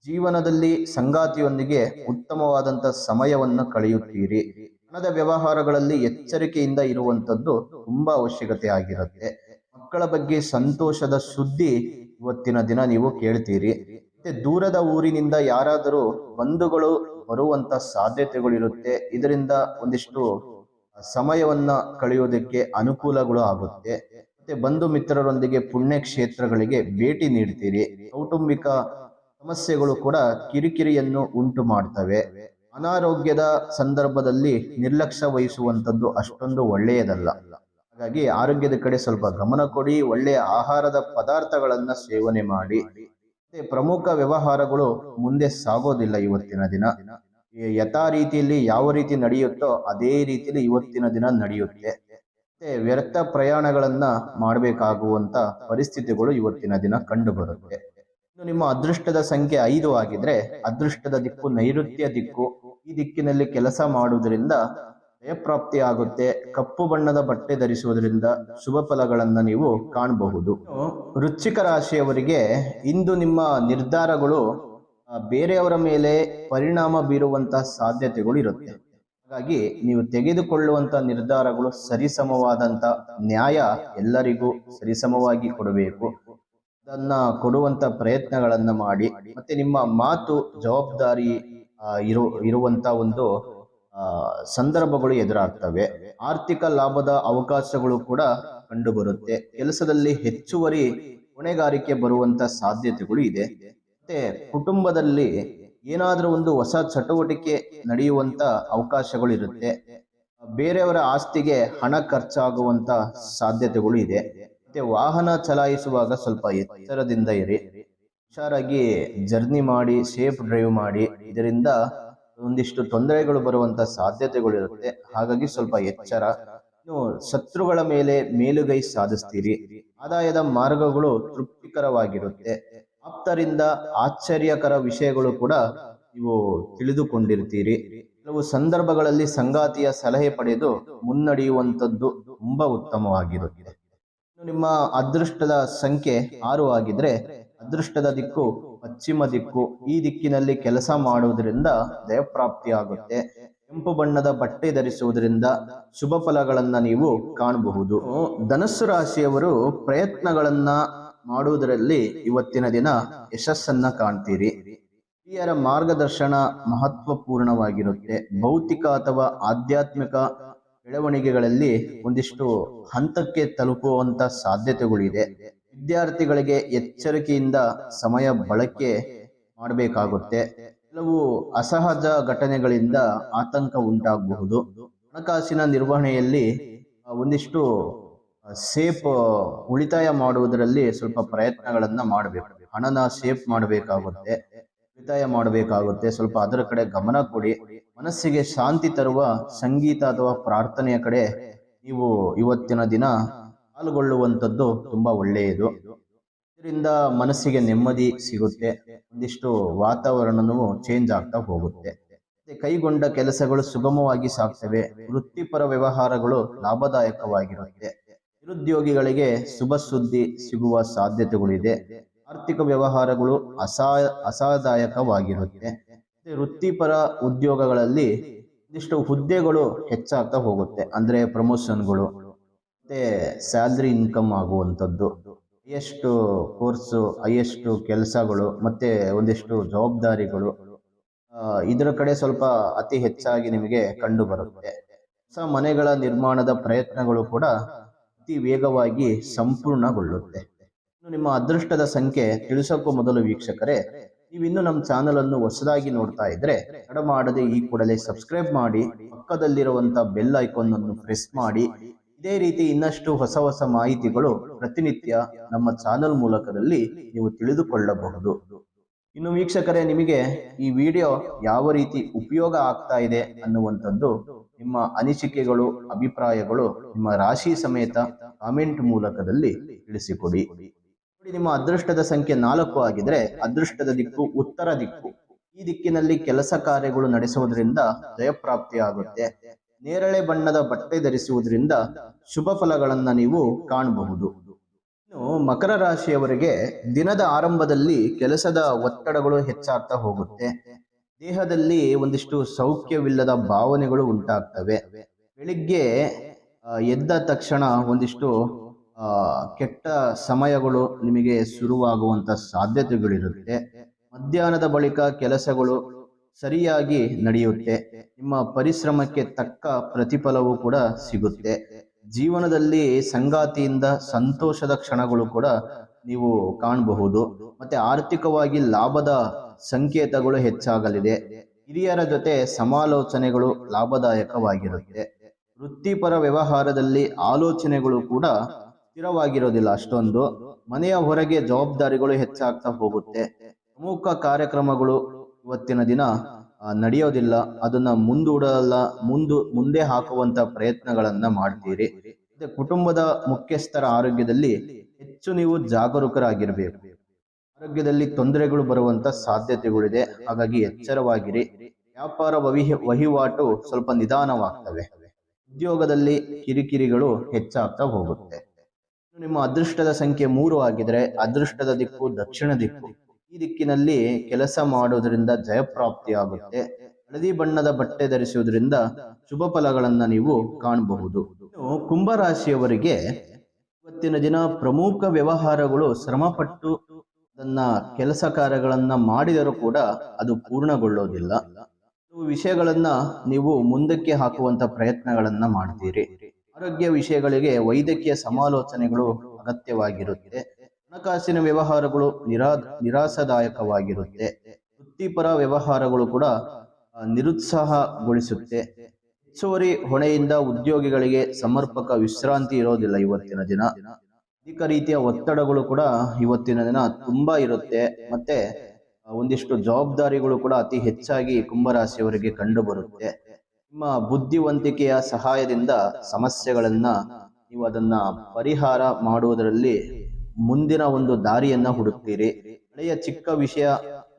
ಜೀವನದಲ್ಲಿ ಸಂಗಾತಿಯೊಂದಿಗೆ ಉತ್ತಮವಾದಂತ ಸಮಯವನ್ನು ಕಳೆಯುತ್ತೀರಿ. ಹಣದ ವ್ಯವಹಾರಗಳಲ್ಲಿ ಎಚ್ಚರಿಕೆಯಿಂದ ಇರುವಂತದ್ದು ತುಂಬಾ ಅವಶ್ಯಕತೆ ಆಗಿರುತ್ತೆ. ಮಕ್ಕಳ ಬಗ್ಗೆ ಸಂತೋಷದ ಸುದ್ದಿ ಇವತ್ತಿನ ದಿನ ನೀವು ಕೇಳ್ತೀರಿ. ಮತ್ತೆ ದೂರದ ಊರಿನಿಂದ ಯಾರಾದರೂ ಬಂಧುಗಳು ಬರುವಂತ ಸಾಧ್ಯತೆಗಳಿರುತ್ತೆ. ಇದರಿಂದ ಒಂದಿಷ್ಟು ಸಮಯವನ್ನ ಕಳೆಯೋದಕ್ಕೆ ಅನುಕೂಲಗಳು ಆಗುತ್ತೆ. ಮತ್ತೆ ಬಂಧು ಮಿತ್ರರೊಂದಿಗೆ ಪುಣ್ಯ ಕ್ಷೇತ್ರಗಳಿಗೆ ಭೇಟಿ ನೀಡ್ತೀರಿ. ಕೌಟುಂಬಿಕ ಸಮಸ್ಯೆಗಳು ಕೂಡ ಕಿರಿಕಿರಿಯನ್ನು ಉಂಟು ಮಾಡ್ತವೆ. ಅನಾರೋಗ್ಯದ ಸಂದರ್ಭದಲ್ಲಿ ನಿರ್ಲಕ್ಷ್ಯ ವಹಿಸುವಂತದ್ದು ಅಷ್ಟೊಂದು ಒಳ್ಳೆಯದಲ್ಲ. ಹಾಗಾಗಿ ಆರೋಗ್ಯದ ಕಡೆ ಸ್ವಲ್ಪ ಗಮನ ಕೊಡಿ. ಒಳ್ಳೆಯ ಆಹಾರದ ಪದಾರ್ಥಗಳನ್ನ ಸೇವನೆ ಮಾಡಿ. ಪ್ರಮುಖ ವ್ಯವಹಾರಗಳು ಮುಂದೆ ಸಾಗೋದಿಲ್ಲ ಇವತ್ತಿನ ದಿನ. ಯಥಾ ರೀತಿಯಲ್ಲಿ ಯಾವ ರೀತಿ ನಡೆಯುತ್ತೋ ಅದೇ ರೀತಿಯಲ್ಲಿ ಇವತ್ತಿನ ದಿನ ನಡೆಯುತ್ತೆ. ಮತ್ತೆ ವ್ಯರ್ಥ ಪ್ರಯಾಣಗಳನ್ನ ಮಾಡಬೇಕಾಗುವಂತ ಪರಿಸ್ಥಿತಿಗಳು ಇವತ್ತಿನ ದಿನ ಕಂಡು ಬರುತ್ತೆ ನಿಮ್ಮ ಅದೃಷ್ಟದ ಸಂಖ್ಯೆ ಐದು ಆಗಿದ್ರೆ ಅದೃಷ್ಟದ ದಿಕ್ಕು ನೈಋತ್ಯ ದಿಕ್ಕು. ಈ ದಿಕ್ಕಿನಲ್ಲಿ ಕೆಲಸ ಮಾಡುವುದರಿಂದ ಜಯಪ್ರಾಪ್ತಿ ಆಗುತ್ತೆ ಕಪ್ಪು ಬಣ್ಣದ ಬಟ್ಟೆ ಧರಿಸುವುದರಿಂದ ಶುಭ ಫಲಗಳನ್ನು ನೀವು ಕಾಣಬಹುದು. ವೃಶ್ಚಿಕ ರಾಶಿಯವರಿಗೆ ಇಂದು ನಿಮ್ಮ ನಿರ್ಧಾರಗಳು ಬೇರೆಯವರ ಮೇಲೆ ಪರಿಣಾಮ ಬೀರುವಂತಹ ಸಾಧ್ಯತೆಗಳು ಇರುತ್ತೆ. ಹಾಗಾಗಿ ನೀವು ತೆಗೆದುಕೊಳ್ಳುವಂತ ನಿರ್ಧಾರಗಳು ಸರಿಸಮವಾದಂತ ನ್ಯಾಯ ಎಲ್ಲರಿಗೂ ಸರಿಸಮವಾಗಿ ಕೊಡಬೇಕು. ಅದನ್ನ ಕೊಡುವಂತ ಪ್ರಯತ್ನಗಳನ್ನ ಮಾಡಿ, ಮತ್ತೆ ನಿಮ್ಮ ಮಾತು ಜವಾಬ್ದಾರಿ ಇರು, ಇರುವಂತ ಒಂದು ಸಂದರ್ಭಗಳು ಎದುರಾಗ್ತವೆ. ಆರ್ಥಿಕ ಲಾಭದ ಅವಕಾಶಗಳು ಕೂಡ ಕಂಡುಬರುತ್ತೆ. ಕೆಲಸದಲ್ಲಿ ಹೆಚ್ಚುವರಿ ಹೊಣೆಗಾರಿಕೆ ಬರುವಂತ ಸಾಧ್ಯತೆಗಳು ಇದೆ. ಮತ್ತೆ ಕುಟುಂಬದಲ್ಲಿ ಏನಾದರೂ ಒಂದು ಹೊಸ ಚಟುವಟಿಕೆ ನಡೆಯುವಂತ ಅವಕಾಶಗಳು ಇರುತ್ತೆ. ಬೇರೆಯವರ ಆಸ್ತಿಗೆ ಹಣ ಖರ್ಚಾಗುವಂತ ಸಾಧ್ಯತೆಗಳು ಇದೆ. ಮತ್ತೆ ವಾಹನ ಚಲಾಯಿಸುವಾಗ ಸ್ವಲ್ಪ ಎಚ್ಚರದಿಂದ ಇರಿ. ಹುಷಾರಾಗಿ ಜರ್ನಿ ಮಾಡಿ, ಸೇಫ್ ಡ್ರೈವ್ ಮಾಡಿ. ಇದರಿಂದ ಒಂದಿಷ್ಟು ತೊಂದರೆಗಳು ಬರುವಂತ ಸಾಧ್ಯತೆಗಳು ಇರುತ್ತೆ. ಹಾಗಾಗಿ ಸ್ವಲ್ಪ ಎಚ್ಚರ. ನೀವು ಶತ್ರುಗಳ ಮೇಲೆ ಮೇಲುಗೈ ಸಾಧಿಸ್ತೀರಿ. ಆದಾಯದ ಮಾರ್ಗಗಳು ತೃಪ್ತಿಕರವಾಗಿರುತ್ತೆ. ಆಪ್ತರಿಂದ ಆಶ್ಚರ್ಯಕರ ವಿಷಯಗಳು ಕೂಡ ನೀವು ತಿಳಿದುಕೊಂಡಿರ್ತೀರಿ. ಕೆಲವು ಸಂದರ್ಭಗಳಲ್ಲಿ ಸಂಗಾತಿಯ ಸಲಹೆ ಪಡೆದು ಮುನ್ನಡೆಯುವಂಥದ್ದು ತುಂಬಾ ಉತ್ತಮವಾಗಿರುತ್ತೆ. ನಿಮ್ಮ ಅದೃಷ್ಟದ ಸಂಖ್ಯೆ ಆರು ಆಗಿದ್ರೆ, ಅದೃಷ್ಟದ ದಿಕ್ಕು ಪಶ್ಚಿಮ ದಿಕ್ಕು ಈ ದಿಕ್ಕಿನಲ್ಲಿ ಕೆಲಸ ಮಾಡುವುದರಿಂದ ದಯಪ್ರಾಪ್ತಿಯಾಗುತ್ತೆ ಕೆಂಪು ಬಣ್ಣದ ಬಟ್ಟೆ ಧರಿಸುವುದರಿಂದ ಶುಭ ಫಲಗಳನ್ನ ನೀವು ಕಾಣಬಹುದು. ಧನಸ್ಸು ರಾಶಿಯವರು ಪ್ರಯತ್ನಗಳನ್ನ ಮಾಡುವುದರಲ್ಲಿ ಇವತ್ತಿನ ದಿನ ಯಶಸ್ಸನ್ನ ಕಾಣ್ತೀರಿ. ಹಿರಿಯರ ಮಾರ್ಗದರ್ಶನ ಮಹತ್ವಪೂರ್ಣವಾಗಿರುತ್ತೆ. ಭೌತಿಕ ಅಥವಾ ಆಧ್ಯಾತ್ಮಿಕ ಬೆಳವಣಿಗೆಗಳಲ್ಲಿ ಒಂದಿಷ್ಟು ಹಂತಕ್ಕೆ ತಲುಪುವಂತ ಸಾಧ್ಯತೆಗಳಿದೆ. ವಿದ್ಯಾರ್ಥಿಗಳಿಗೆ ಎಚ್ಚರಿಕೆಯಿಂದ ಸಮಯ ಬಳಕೆ ಮಾಡಬೇಕಾಗುತ್ತೆ. ಕೆಲವು ಅಸಹಜ ಘಟನೆಗಳಿಂದ ಆತಂಕ ಉಂಟಾಗಬಹುದು. ಹಣಕಾಸಿನ ನಿರ್ವಹಣೆಯಲ್ಲಿ ಒಂದಿಷ್ಟು ಸೇಫ್ ಉಳಿತಾಯ ಮಾಡುವುದರಲ್ಲಿ ಸ್ವಲ್ಪ ಪ್ರಯತ್ನಗಳನ್ನ ಮಾಡಬೇಕು. ಹಣನ ಸೇಫ್ ಮಾಡಬೇಕಾಗುತ್ತೆ. ಉಳಿತಾಯ ಮಾಡಬೇಕಾಗುತ್ತೆ. ಸ್ವಲ್ಪ ಅದರ ಕಡೆ ಗಮನ ಕೊಡಿ. ಮನಸ್ಸಿಗೆ ಶಾಂತಿ ತರುವ ಸಂಗೀತ ಅಥವಾ ಪ್ರಾರ್ಥನೆಯ ಕಡೆ ನೀವು ಇವತ್ತಿನ ದಿನ ಪಾಲ್ಗೊಳ್ಳುವಂಥದ್ದು ತುಂಬ ಒಳ್ಳೆಯದು. ಇದರಿಂದ ಮನಸ್ಸಿಗೆ ನೆಮ್ಮದಿ ಸಿಗುತ್ತೆ. ಒಂದಿಷ್ಟು ವಾತಾವರಣವು ಚೇಂಜ್ ಆಗ್ತಾ ಹೋಗುತ್ತೆ. ಕೈಗೊಂಡ ಕೆಲಸಗಳು ಸುಗಮವಾಗಿ ಸಾಗ್ತವೆ. ವೃತ್ತಿಪರ ವ್ಯವಹಾರಗಳು ಲಾಭದಾಯಕವಾಗಿರುತ್ತೆ. ನಿರುದ್ಯೋಗಿಗಳಿಗೆ ಶುಭ ಸುದ್ದಿ ಸಿಗುವ ಸಾಧ್ಯತೆಗಳಿದೆ. ಆರ್ಥಿಕ ವ್ಯವಹಾರಗಳು ಅಸಾ ಅಸಾದಾಯಕವಾಗಿರುತ್ತೆ ವೃತ್ತಿಪರ ಉದ್ಯೋಗಗಳಲ್ಲಿ ಒಂದಿಷ್ಟು ಹುದ್ದೆಗಳು ಹೆಚ್ಚಾಗ್ತಾ ಹೋಗುತ್ತೆ. ಅಂದ್ರೆ ಪ್ರಮೋಷನ್ಗಳು ಮತ್ತೆ ಸ್ಯಾಲ್ರಿ ಇನ್ಕಮ್ ಆಗುವಂಥದ್ದು ಹೈಯೆಸ್ಟ್ ಕೋರ್ಸು ಹೈಯೆಸ್ಟು ಕೆಲಸಗಳು, ಮತ್ತೆ ಒಂದಿಷ್ಟು ಜವಾಬ್ದಾರಿಗಳು ಇದರ ಕಡೆ ಸ್ವಲ್ಪ ಅತಿ ಹೆಚ್ಚಾಗಿ ನಿಮಗೆ ಕಂಡು ಬರುತ್ತೆ. ಹೊಸ ಮನೆಗಳ ನಿರ್ಮಾಣದ ಪ್ರಯತ್ನಗಳು ಕೂಡ ಅತಿ ವೇಗವಾಗಿ ಸಂಪೂರ್ಣಗೊಳ್ಳುತ್ತೆ. ನಿಮ್ಮ ಅದೃಷ್ಟದ ಸಂಖ್ಯೆ ತಿಳಿಸೋಕ್ಕೂ ಮೊದಲು ವೀಕ್ಷಕರೇ, ನೀವಿನ್ನೂ ನಮ್ಮ ಚಾನಲ್ ಅನ್ನು ಹೊಸದಾಗಿ ನೋಡ್ತಾ ಇದ್ರೆ, ತಡ ಮಾಡದೆ ಈ ಕೂಡಲೇ ಸಬ್ಸ್ಕ್ರೈಬ್ ಮಾಡಿ ಪಕ್ಕದಲ್ಲಿರುವಂತ ಬೆಲ್ ಐಕಾನ್ ಅನ್ನು ಪ್ರೆಸ್ ಮಾಡಿ ಇದೇ ರೀತಿ ಇನ್ನಷ್ಟು ಹೊಸ ಹೊಸ ಮಾಹಿತಿಗಳು ಪ್ರತಿನಿತ್ಯ ನಮ್ಮ ಚಾನಲ್ ಮೂಲಕದಲ್ಲಿ ನೀವು ತಿಳಿದುಕೊಳ್ಳಬಹುದು. ಇನ್ನು ವೀಕ್ಷಕರೇ, ನಿಮಗೆ ಈ ವಿಡಿಯೋ ಯಾವ ರೀತಿ ಉಪಯೋಗ ಆಗ್ತಾ ಇದೆ ಅನ್ನುವಂಥದ್ದು ನಿಮ್ಮ ಅನಿಸಿಕೆಗಳು, ಅಭಿಪ್ರಾಯಗಳು ನಿಮ್ಮ ರಾಶಿ ಸಮೇತ ಕಾಮೆಂಟ್ ಮೂಲಕದಲ್ಲಿ ತಿಳಿಸಿಕೊಡಿ. ನಿಮ್ಮ ಅದೃಷ್ಟದ ಸಂಖ್ಯೆ ನಾಲ್ಕು ಆಗಿದ್ರೆ ಅದೃಷ್ಟದ ದಿಕ್ಕು ಉತ್ತರ ದಿಕ್ಕು. ಈ ದಿಕ್ಕಿನಲ್ಲಿ ಕೆಲಸ ಕಾರ್ಯಗಳು ನಡೆಸುವುದರಿಂದ ಜಯಪ್ರಾಪ್ತಿ ಆಗುತ್ತೆ ನೇರಳೆ ಬಣ್ಣದ ಬಟ್ಟೆ ಧರಿಸುವುದರಿಂದ ಶುಭ ಫಲಗಳನ್ನು ನೀವು ಕಾಣಬಹುದು. ಇನ್ನು ಮಕರ ರಾಶಿಯವರಿಗೆ ದಿನದ ಆರಂಭದಲ್ಲಿ ಕೆಲಸದ ಒತ್ತಡಗಳು ಹೆಚ್ಚಾಗ್ತಾ ಹೋಗುತ್ತೆ. ದೇಹದಲ್ಲಿ ಒಂದಿಷ್ಟು ಸೌಖ್ಯವಿಲ್ಲದ ಭಾವನೆಗಳು ಉಂಟಾಗ್ತವೆ. ಬೆಳಿಗ್ಗೆ ಎದ್ದ ತಕ್ಷಣ ಒಂದಿಷ್ಟು ಕೆಟ್ಟ ಸಮಯಗಳು ನಿಮಗೆ ಶುರುವಾಗುವಂತ ಸಾಧ್ಯತೆಗಳಿರುತ್ತೆ. ಮಧ್ಯಾಹ್ನದ ಬಳಿಕ ಕೆಲಸಗಳು ಸರಿಯಾಗಿ ನಡೆಯುತ್ತೆ. ನಿಮ್ಮ ಪರಿಶ್ರಮಕ್ಕೆ ತಕ್ಕ ಪ್ರತಿಫಲವೂ ಕೂಡ ಸಿಗುತ್ತೆ. ಜೀವನದಲ್ಲಿ ಸಂಗಾತಿಯಿಂದ ಸಂತೋಷದ ಕ್ಷಣಗಳು ಕೂಡ ನೀವು ಕಾಣಬಹುದು. ಮತ್ತೆ ಆರ್ಥಿಕವಾಗಿ ಲಾಭದ ಸಂಕೇತಗಳು ಹೆಚ್ಚಾಗಲಿದೆ. ಹಿರಿಯರ ಜೊತೆ ಸಮಾಲೋಚನೆಗಳು ಲಾಭದಾಯಕವಾಗಿರುತ್ತೆ. ವೃತ್ತಿಪರ ವ್ಯವಹಾರದಲ್ಲಿ ಆಲೋಚನೆಗಳು ಕೂಡ ಸ್ಥಿರವಾಗಿರೋದಿಲ್ಲ ಅಷ್ಟೊಂದು. ಮನೆಯ ಹೊರಗೆ ಜವಾಬ್ದಾರಿಗಳು ಹೆಚ್ಚಾಗ್ತಾ ಹೋಗುತ್ತೆ. ಪ್ರಮುಖ ಕಾರ್ಯಕ್ರಮಗಳು ಇವತ್ತಿನ ದಿನ ನಡೆಯೋದಿಲ್ಲ. ಅದನ್ನ ಮುಂದೂಡಲ್ಲ, ಮುಂದು, ಮುಂದೆ ಹಾಕುವಂತ ಪ್ರಯತ್ನಗಳನ್ನ ಮಾಡ್ತೀರಿ. ಕುಟುಂಬದ ಮುಖ್ಯಸ್ಥರ ಆರೋಗ್ಯದಲ್ಲಿ ಹೆಚ್ಚು ನೀವು ಜಾಗರೂಕರಾಗಿರ್ಬೇಕು. ಆರೋಗ್ಯದಲ್ಲಿ ತೊಂದರೆಗಳು ಬರುವಂತ ಸಾಧ್ಯತೆಗಳಿದೆ. ಹಾಗಾಗಿ ಎಚ್ಚರವಾಗಿರಿ. ವ್ಯಾಪಾರ ವಹಿಹ ವಹಿವಾಟು ಸ್ವಲ್ಪ ನಿಧಾನವಾಗ್ತವೆ. ಉದ್ಯೋಗದಲ್ಲಿ ಕಿರಿಕಿರಿಗಳು ಹೆಚ್ಚಾಗ್ತಾ ಹೋಗುತ್ತೆ. ನಿಮ್ಮ ಅದೃಷ್ಟದ ಸಂಖ್ಯೆ ಮೂರು ಆಗಿದ್ರೆ, ಅದೃಷ್ಟದ ದಿಕ್ಕು ದಕ್ಷಿಣ ದಿಕ್ಕು. ಈ ದಿಕ್ಕಿನಲ್ಲಿ ಕೆಲಸ ಮಾಡುವುದರಿಂದ ಜಯಪ್ರಾಪ್ತಿಯಾಗುತ್ತೆ. ಹಳದಿ ಬಣ್ಣದ ಬಟ್ಟೆ ಧರಿಸುವುದರಿಂದ ಶುಭ ಫಲಗಳನ್ನ ನೀವು ಕಾಣಬಹುದು. ಕುಂಭರಾಶಿಯವರಿಗೆ ಇವತ್ತಿನ ದಿನ ಪ್ರಮುಖ ವ್ಯವಹಾರಗಳು ಶ್ರಮಪಟ್ಟು ತನ್ನ ಕೆಲಸ ಕಾರ್ಯಗಳನ್ನ ಮಾಡಿದರೂ ಕೂಡ ಅದು ಪೂರ್ಣಗೊಳ್ಳೋದಿಲ್ಲ. ವಿಷಯಗಳನ್ನ ನೀವು ಮುಂದಕ್ಕೆ ಹಾಕುವಂತ ಪ್ರಯತ್ನಗಳನ್ನ ಮಾಡ್ತೀರಿ. ಆರೋಗ್ಯ ವಿಷಯಗಳಿಗೆ ವೈದ್ಯಕೀಯ ಸಮಾಲೋಚನೆಗಳು ಅಗತ್ಯವಾಗಿರುತ್ತೆ. ಹಣಕಾಸಿನ ವ್ಯವಹಾರಗಳು ನಿರಾ ನಿರಾಸದಾಯಕವಾಗಿರುತ್ತೆ ವೃತ್ತಿಪರ ವ್ಯವಹಾರಗಳು ಕೂಡ ನಿರುತ್ಸಾಹಗೊಳಿಸುತ್ತೆ. ಹೆಚ್ಚುವರಿ ಹೊಣೆಯಿಂದ ಉದ್ಯೋಗಿಗಳಿಗೆ ಸಮರ್ಪಕ ವಿಶ್ರಾಂತಿ ಇರೋದಿಲ್ಲ ಇವತ್ತಿನ ದಿನ. ಅನೇಕ ರೀತಿಯ ಒತ್ತಡಗಳು ಕೂಡ ಇವತ್ತಿನ ದಿನ ತುಂಬಾ ಇರುತ್ತೆ. ಮತ್ತೆ ಒಂದಿಷ್ಟು ಜವಾಬ್ದಾರಿಗಳು ಕೂಡ ಅತಿ ಹೆಚ್ಚಾಗಿ ಕುಂಭರಾಶಿಯವರಿಗೆ ಕಂಡು ಬರುತ್ತೆ ನಿಮ್ಮ ಬುದ್ಧಿವಂತಿಕೆಯ ಸಹಾಯದಿಂದ ಸಮಸ್ಯೆಗಳನ್ನ ನೀವು ಅದನ್ನ ಪರಿಹಾರ ಮಾಡುವುದರಲ್ಲಿ ಮುಂದಿನ ಒಂದು ದಾರಿಯನ್ನ ಹುಡುಕ್ತೀರಿ. ಹಳೆಯ ಚಿಕ್ಕ ವಿಷಯ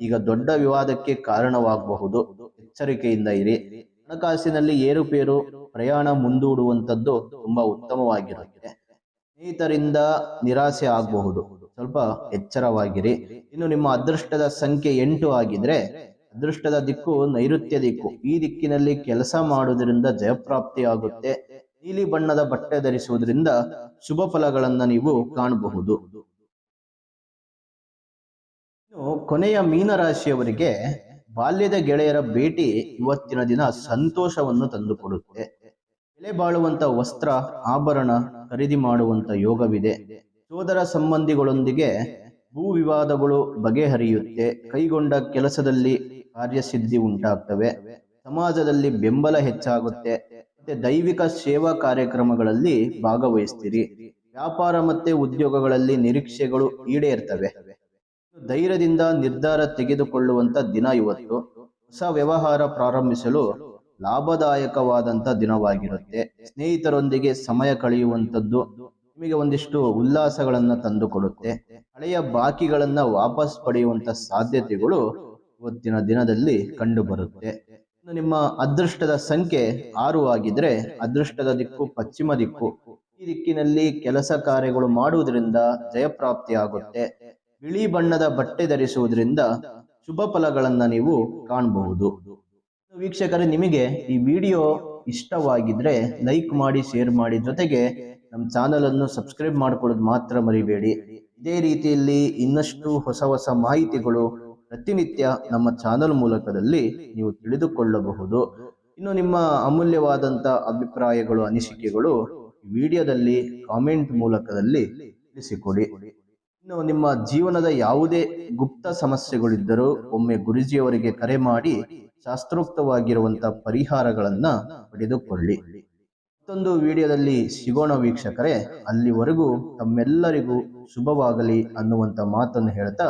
ಈಗ ದೊಡ್ಡ ವಿವಾದಕ್ಕೆ ಕಾರಣವಾಗಬಹುದು. ಎಚ್ಚರಿಕೆಯಿಂದ ಇರಿ. ಹಣಕಾಸಿನಲ್ಲಿ ಏರುಪೇರು, ಪ್ರಯಾಣ ಮುಂದೂಡುವಂತದ್ದು ತುಂಬಾ ಉತ್ತಮವಾಗಿರುತ್ತೆ. ಸ್ನೇಹಿತರಿಂದ ನಿರಾಸೆ ಆಗಬಹುದು. ಸ್ವಲ್ಪ ಎಚ್ಚರವಾಗಿರಿ. ಇನ್ನು ನಿಮ್ಮ ಅದೃಷ್ಟದ ಸಂಖ್ಯೆ ಎಂಟು ಆಗಿದ್ರೆ ಅದೃಷ್ಟದ ದಿಕ್ಕು ನೈಋತ್ಯ ದಿಕ್ಕು. ಈ ದಿಕ್ಕಿನಲ್ಲಿ ಕೆಲಸ ಮಾಡುವುದರಿಂದ ಜಯಪ್ರಾಪ್ತಿ ಆಗುತ್ತೆ ನೀಲಿ ಬಣ್ಣದ ಬಟ್ಟೆ ಧರಿಸುವುದರಿಂದ ಶುಭ ಫಲಗಳನ್ನು ನೀವು ಕಾಣಬಹುದು. ಕೊನೆಯ ಮೀನರಾಶಿಯವರಿಗೆ ಬಾಲ್ಯದ ಗೆಳೆಯರ ಭೇಟಿ ಇವತ್ತಿನ ದಿನ ಸಂತೋಷವನ್ನು ತಂದುಕೊಡುತ್ತೆ. ಬೆಲೆ ಬಾಳುವಂತ ವಸ್ತ್ರ, ಆಭರಣ ಖರೀದಿ ಮಾಡುವಂತ ಯೋಗವಿದೆ. ಸೋದರ ಸಂಬಂಧಿಗಳೊಂದಿಗೆ ಭೂ ವಿವಾದಗಳು ಬಗೆಹರಿಯುತ್ತೆ. ಕೈಗೊಂಡ ಕೆಲಸದಲ್ಲಿ ಕಾರ್ಯಸಿದ್ಧಿ ಉಂಟಾಗ್ತವೆ. ಸಮಾಜದಲ್ಲಿ ಬೆಂಬಲ ಹೆಚ್ಚಾಗುತ್ತೆ. ಮತ್ತೆ ದೈವಿಕ ಸೇವಾ ಕಾರ್ಯಕ್ರಮಗಳಲ್ಲಿ ಭಾಗವಹಿಸ್ತೀರಿ. ವ್ಯಾಪಾರ ಮತ್ತೆ ಉದ್ಯೋಗಗಳಲ್ಲಿ ನಿರೀಕ್ಷೆಗಳು ಈಡೇರ್ತವೆ. ಧೈರ್ಯದಿಂದ ನಿರ್ಧಾರ ತೆಗೆದುಕೊಳ್ಳುವಂತ ದಿನ ಇವತ್ತು. ಹೊಸ ವ್ಯವಹಾರ ಪ್ರಾರಂಭಿಸಲು ಲಾಭದಾಯಕವಾದಂತ ದಿನವಾಗಿರುತ್ತೆ. ಸ್ನೇಹಿತರೊಂದಿಗೆ ಸಮಯ ಕಳೆಯುವಂಥದ್ದು ನಿಮಗೆ ಒಂದಿಷ್ಟು ಉಲ್ಲಾಸಗಳನ್ನ ತಂದುಕೊಡುತ್ತೆ. ಹಳೆಯ ಬಾಕಿಗಳನ್ನ ವಾಪಸ್ ಪಡೆಯುವಂತ ಸಾಧ್ಯತೆಗಳು ಇವತ್ತಿನ ದಿನದಲ್ಲಿ ಕಂಡು ಬರುತ್ತೆ ಇನ್ನು ನಿಮ್ಮ ಅದೃಷ್ಟದ ಸಂಖ್ಯೆ ಆರು ಆಗಿದ್ರೆ ಅದೃಷ್ಟದ ದಿಕ್ಕು ಪಶ್ಚಿಮ ದಿಕ್ಕು. ಈ ದಿಕ್ಕಿನಲ್ಲಿ ಕೆಲಸ ಕಾರ್ಯಗಳು ಮಾಡುವುದರಿಂದ ಜಯಪ್ರಾಪ್ತಿ ಆಗುತ್ತೆ. ಬಿಳಿ ಬಣ್ಣದ ಬಟ್ಟೆ ಧರಿಸುವುದರಿಂದ ಶುಭ ಫಲಗಳನ್ನ ನೀವು ಕಾಣಬಹುದು. ವೀಕ್ಷಕರೇ, ನಿಮಗೆ ಈ ವಿಡಿಯೋ ಇಷ್ಟವಾಗಿದ್ರೆ ಲೈಕ್ ಮಾಡಿ, ಶೇರ್ ಮಾಡಿ. ಜೊತೆಗೆ ನಮ್ಮ ಚಾನಲ್ ಅನ್ನು ಸಬ್ಸ್ಕ್ರೈಬ್ ಮಾಡ್ಕೊಳ್ಳೋದು ಮಾತ್ರ ಮರಿಬೇಡಿ. ಇದೇ ರೀತಿಯಲ್ಲಿ ಇನ್ನಷ್ಟು ಹೊಸ ಹೊಸ ಮಾಹಿತಿಗಳು ಪ್ರತಿನಿತ್ಯ ನಮ್ಮ ಚಾನಲ್ ಮೂಲಕದಲ್ಲಿ ನೀವು ತಿಳಿದುಕೊಳ್ಳಬಹುದು. ಇನ್ನು ನಿಮ್ಮ ಅಮೂಲ್ಯವಾದಂತ ಅಭಿಪ್ರಾಯಗಳು, ಅನಿಸಿಕೆಗಳು ವಿಡಿಯೋದಲ್ಲಿ ಕಾಮೆಂಟ್ ಮೂಲಕದಲ್ಲಿ ತಿಳಿಸಿಕೊಡಿ. ಇನ್ನು ನಿಮ್ಮ ಜೀವನದ ಯಾವುದೇ ಗುಪ್ತ ಸಮಸ್ಯೆಗಳಿದ್ದರೂ ಒಮ್ಮೆ ಗುರುಜಿಯವರಿಗೆ ಕರೆ ಮಾಡಿ ಶಾಸ್ತ್ರೋಕ್ತವಾಗಿರುವಂತಹ ಪರಿಹಾರಗಳನ್ನ ಪಡೆದುಕೊಳ್ಳಿ. ಮತ್ತೊಂದು ವಿಡಿಯೋದಲ್ಲಿ ಸಿಗೋಣ ವೀಕ್ಷಕರೇ. ಅಲ್ಲಿವರೆಗೂ ತಮ್ಮೆಲ್ಲರಿಗೂ ಶುಭವಾಗಲಿ ಅನ್ನುವಂತ ಮಾತನ್ನು ಹೇಳ್ತಾ